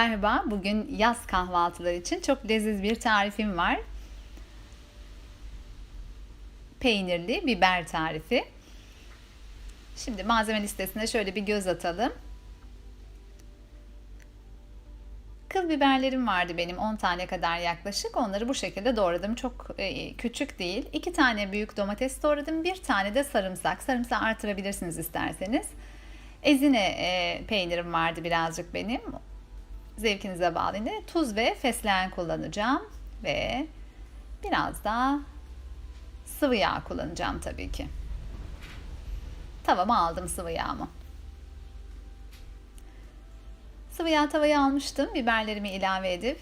Merhaba, bugün yaz kahvaltıları için çok leziz bir tarifim var. Peynirli biber tarifi. Şimdi malzeme listesine şöyle bir göz atalım. Kıl biberlerim vardı benim 10 tane kadar yaklaşık. Onları bu şekilde doğradım. Çok e, küçük değil. 2 tane büyük domates doğradım. Bir tane de sarımsak. Sarımsağı artırabilirsiniz isterseniz. Ezine e, peynirim vardı birazcık benim. Zevkinize bağlı yine. Tuz ve fesleğen kullanacağım. Ve biraz da sıvı yağ kullanacağım tabii ki. Tavama aldım sıvı yağımı. Sıvı yağ tavaya almıştım. Biberlerimi ilave edip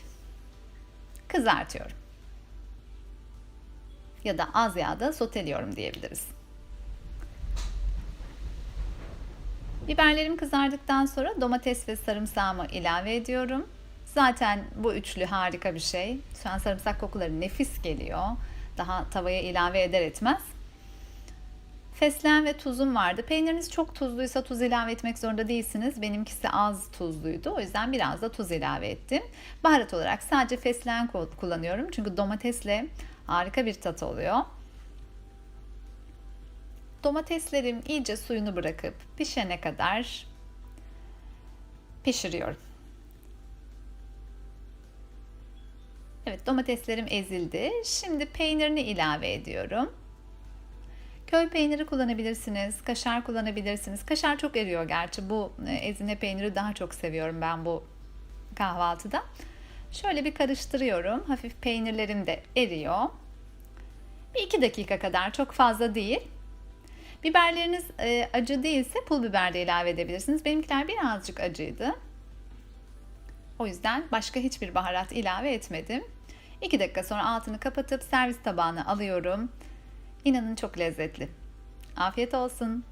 kızartıyorum. Ya da az yağda soteliyorum diyebiliriz. Biberlerim kızardıktan sonra domates ve sarımsağımı ilave ediyorum. Zaten bu üçlü harika bir şey. Şu an sarımsak kokuları nefis geliyor. Daha tavaya ilave eder etmez. Fesleğen ve tuzum vardı. Peyniriniz çok tuzluysa tuz ilave etmek zorunda değilsiniz. Benimkisi az tuzluydu. O yüzden biraz da tuz ilave ettim. Baharat olarak sadece fesleğen kullanıyorum. Çünkü domatesle harika bir tat oluyor. Domateslerim iyice suyunu bırakıp pişene kadar pişiriyorum. Evet domateslerim ezildi. Şimdi peynirini ilave ediyorum. Köy peyniri kullanabilirsiniz, kaşar kullanabilirsiniz. Kaşar çok eriyor gerçi. Bu ezine peyniri daha çok seviyorum ben bu kahvaltıda. Şöyle bir karıştırıyorum. Hafif peynirlerim de eriyor. Bir iki dakika kadar çok fazla değil. Biberleriniz e, acı değilse pul biber de ilave edebilirsiniz. Benimkiler birazcık acıydı. O yüzden başka hiçbir baharat ilave etmedim. 2 dakika sonra altını kapatıp servis tabağına alıyorum. İnanın çok lezzetli. Afiyet olsun.